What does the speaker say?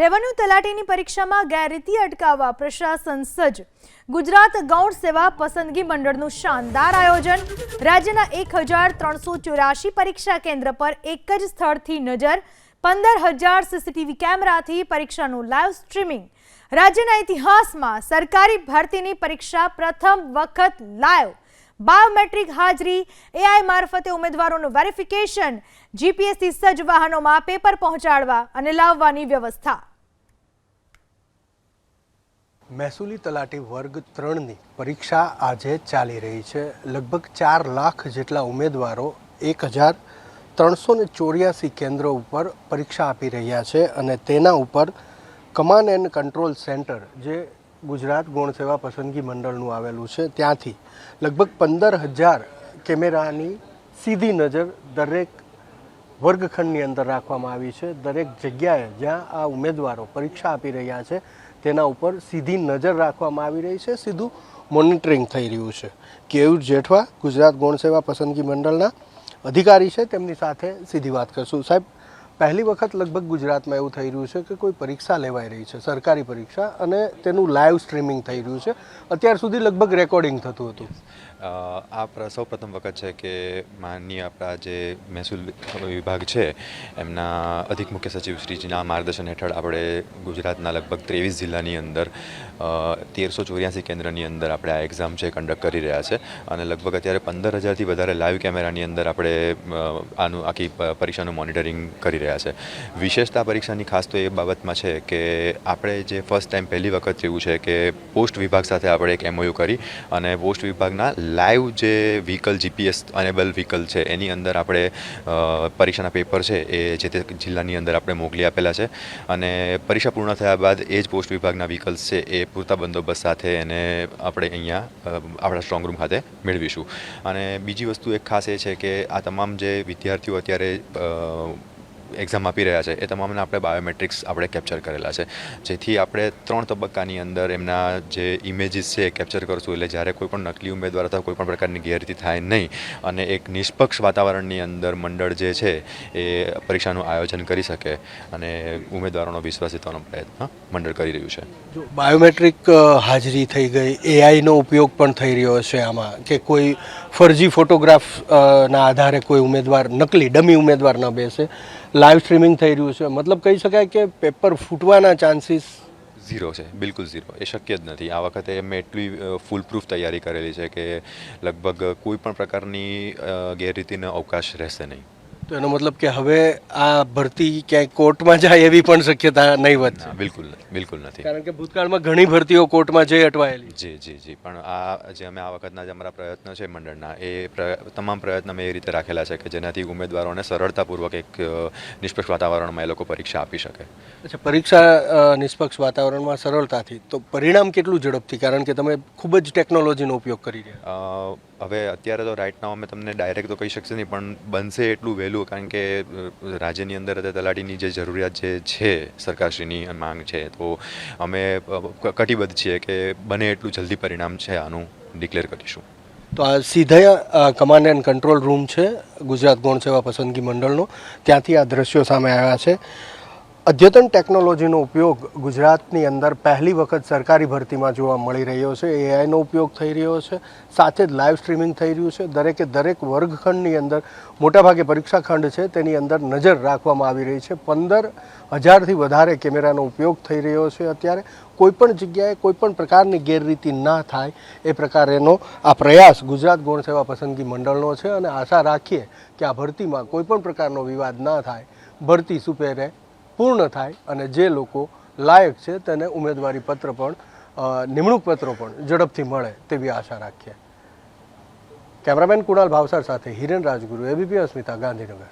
Revenue તલાટીની પરીક્ષામાં ગેરરીતિ અટકાવવા પ્રશાસન સજ્જ. ગુજરાત ગૌણ સેવા પસંદગી મંડળનું શાનદાર આયોજન. રાજ્યના એક હજાર ત્રણસો ચોરાશી પરીક્ષા કેન્દ્ર પર એક જ સ્થળથી નજર. પંદર હજાર સીસીટીવી કેમેરાથી પરીક્ષાનું લાઈવ સ્ટ્રીમિંગ. રાજ્યના ઇતિહાસમાં સરકારી ભરતીની પરીક્ષા પ્રથમ વખત લાઈવ. બાયોમેટ્રિક હાજરી એઆઈ મારફતે ઉમેદવારોનું વેરિફિકેશન જીપીએસથી સજ્જ વાહનોમાં પેપર પહોંચાડવા અને લાવવાની વ્યવસ્થા. મહેસૂલી તલાટી વર્ગ ત્રણની પરીક્ષા આજે ચાલી રહી છે. લગભગ ચાર લાખ જેટલા ઉમેદવારો એક હજાર ત્રણસો ને ચોર્યાસી કેન્દ્રો ઉપર પરીક્ષા આપી રહ્યા છે અને તેના ઉપર કમાન્ડ એન્ડ કંટ્રોલ સેન્ટર, જે ગુજરાત ગૌણ સેવા પસંદગી મંડળનું આવેલું છે ત્યાંથી. લગભગ પંદર હજાર કેમેરાની સીધી નજર દરેક વર્ગખંડની અંદર રાખવામાં આવી છે. દરેક જગ્યાએ જ્યાં આ ઉમેદવારો પરીક્ષા આપી રહ્યા છે, તેના ઉપર સીધી નજર રાખવામાં આવી રહી છે. સીધું મોનિટરિંગ થઈ રહ્યું છે. કેયુર જેઠવા ગુજરાત ગૌણ સેવા પસંદગી મંડળના અધિકારી છે. તેમની સાથે સીધી વાત કરશું. સાહેબ પહેલી વખત લગભગ ગુજરાતમાં એવું થઈ રહ્યું છે કે કોઈ પરીક્ષા લેવાઈ રહી છે, સરકારી પરીક્ષા, અને તેનું લાઈવ સ્ટ્રીમિંગ થઈ રહ્યું છે. અત્યાર સુધી લગભગ રેકોર્ડિંગ થતું હતું. આ સૌ પ્રથમ વખત છે કે માનનીય આપણા જે મહેસૂલ વિભાગ છે, એમના અધિક મુખ્ય સચિવ શ્રીજીના માર્ગદર્શન હેઠળ આપણે ગુજરાતના લગભગ ત્રેવીસ જિલ્લાની અંદર તેરસો ચોર્યાસી કેન્દ્રની અંદર આપણે આ એક્ઝામ છે કન્ડક્ટ કરી રહ્યા છે અને લગભગ અત્યારે પંદર હજારથી વધારે લાઈવ કેમેરાની અંદર આપણે આનું આખી પરીક્ષાનું મોનિટરિંગ કરી રહ્યા છે. વિશેષતા પરીક્ષાની ખાસ તો એ બાબતમાં છે કે આપણે જે ફર્સ્ટ ટાઈમ પહેલી વખત જેવું છે કે પોસ્ટ વિભાગ સાથે આપણે એક એમઓયુ કરી અને પોસ્ટ વિભાગના લાઈવ જે વ્હીકલ જીપીએસ અનેબલ વ્હીકલ છે, એની અંદર આપણે પરીક્ષાના પેપર છે, એ જે તે જિલ્લાની અંદર આપણે મોકલી આપેલા છે. અને પરીક્ષા પૂર્ણ થયા બાદ એ જ પોસ્ટ વિભાગના વ્હીકલ્સ છે, એ પૂરતા બંદોબસ્ત સાથે એને આપણે અહીંયા આપણા સ્ટ્રોંગ રૂમ ખાતે મેળવીશું. અને બીજી વસ્તુ એક ખાસ એ છે કે આ તમામ જે વિદ્યાર્થીઓ અત્યારે એક્ઝામ આપી રહ્યા છે, એ તમામને આપણે બાયોમેટ્રિક્સ આપણે કેપ્ચર કરેલા છે. જેથી આપણે ત્રણ તબક્કાની અંદર એમના જે ઇમેજીસ છે એ કેપ્ચર કરશું. એટલે જ્યારે કોઈ પણ નકલી ઉમેદવાર અથવા કોઈ પણ પ્રકારની ગેરરીતિ થાય નહીં અને એક નિષ્પક્ષ વાતાવરણની અંદર મંડળ જે છે એ પરીક્ષાનું આયોજન કરી શકે અને ઉમેદવારોનો વિશ્વાસ જીતવાનો પ્રયત્ન મંડળ કરી રહ્યું છે. જો બાયોમેટ્રિક હાજરી થઈ ગઈ એઆઈનો ઉપયોગ પણ થઈ રહ્યો છે આમાં કે કોઈ ફરજી ફોટોગ્રાફ ના આધારે કોઈ ઉમેદવાર, નકલી, ડમી ઉમેદવાર ન બેસે. લાઈવ સ્ટ્રીમિંગ થઈ રહ્યું છે. મતલબ કહી શકાય કે પેપર ફૂટવાના ચાન્સીસ ઝીરો છે. બિલકુલ ઝીરો એ શક્ય જ નથી. આ વખતે મેં એટલી ફૂલ પ્રૂફ તૈયારી કરેલી છે કે લગભગ કોઈ પણ પ્રકારની ગેરરીતિનો અવકાશ રહેશે નહીં. તો એનો મતલબ કે હવે આ ભરતી ક્યાંય કોર્ટમાં જાય એવી પણ શક્યતા નહીવત છે બિલકુલ બિલકુલ નથી. કારણ કે ભૂતકાળમાં ઘણી ભરતીઓ કોર્ટમાં જઈ અટવાયેલી. જી જી જી. પણ આ જે અમે આ વખતના જે અમારા પ્રયત્નો છે મંડળના એ તમામ પ્રયત્ન અમે એ રીતે રાખેલા છે કે જેનાથી ઉમેદવારોને સરળતાપૂર્વક એક નિષ્પક્ષ વાતાવરણમાં એ લોકો પરીક્ષા આપી શકે. અચ્છા પરીક્ષા નિષ્પક્ષ વાતાવરણમાં સરળતાથી. તો પરિણામ કેટલું ઝડપથી? કારણ કે તમે ખૂબ જ ટેકનોલોજીનો ઉપયોગ કરી રહ્યા હવે અત્યારે તો રાઈટ નાવ અમે તમને ડાયરેક્ટ તો કહી શકશે નહીં, પણ બનશે એટલું વહેલું, કારણ કે રાજ્યની અંદર અત્યારે તલાટીની જે જરૂરિયાત જે છે, સરકારશ્રીની માંગ છે, તો અમે કટિબદ્ધ છીએ કે બને એટલું જલ્દી પરિણામ છે આનું ડિક્લેર કરીશું. તો આ સીધા કમાન્ડ એન્ડ કંટ્રોલ રૂમ છે, ગુજરાત ગૌણ સેવા પસંદગી મંડળનો. ત્યાંથી આ દ્રશ્યો સામે આવ્યા છે. અદ્યતન ટેકનોલોજીનો ઉપયોગ ગુજરાતની અંદર પહેલી વખત સરકારી ભરતીમાં જોવા મળી રહ્યો છે. એઆઈનો ઉપયોગ થઈ રહ્યો છે. સાથે જ લાઈવ સ્ટ્રીમિંગ થઈ રહ્યું છે. દરેકે દરેક વર્ગખંડની અંદર મોટાભાગે પરીક્ષા ખંડ છે. તેની અંદર નજર રાખવામાં આવી રહી છે. પંદર હજારથી વધારે કેમેરાનો ઉપયોગ થઈ રહ્યો છે અત્યારે. કોઈપણ જગ્યાએ કોઈપણ પ્રકારની ગેરરીતિ ના થાય એ પ્રકારેનો આ પ્રયાસ ગુજરાત ગૌણ સેવા પસંદગી મંડળનો છે. અને આશા રાખીએ કે આ ભરતીમાં કોઈપણ પ્રકારનો વિવાદ ના થાય. ભરતી સુપેરે પૂર્ણ થાય અને જે લોકો લાયક છે તેને ઉમેદવારી પત્ર પણ નિમણૂક પત્રો પણ ઝડપથી મળે તેવી આશા રાખીએ. કેમેરામેન કુણાલ ભાવસાર સાથે હિરેન રાજગુરુ એબીપી અસ્મિતા, ગાંધીનગર.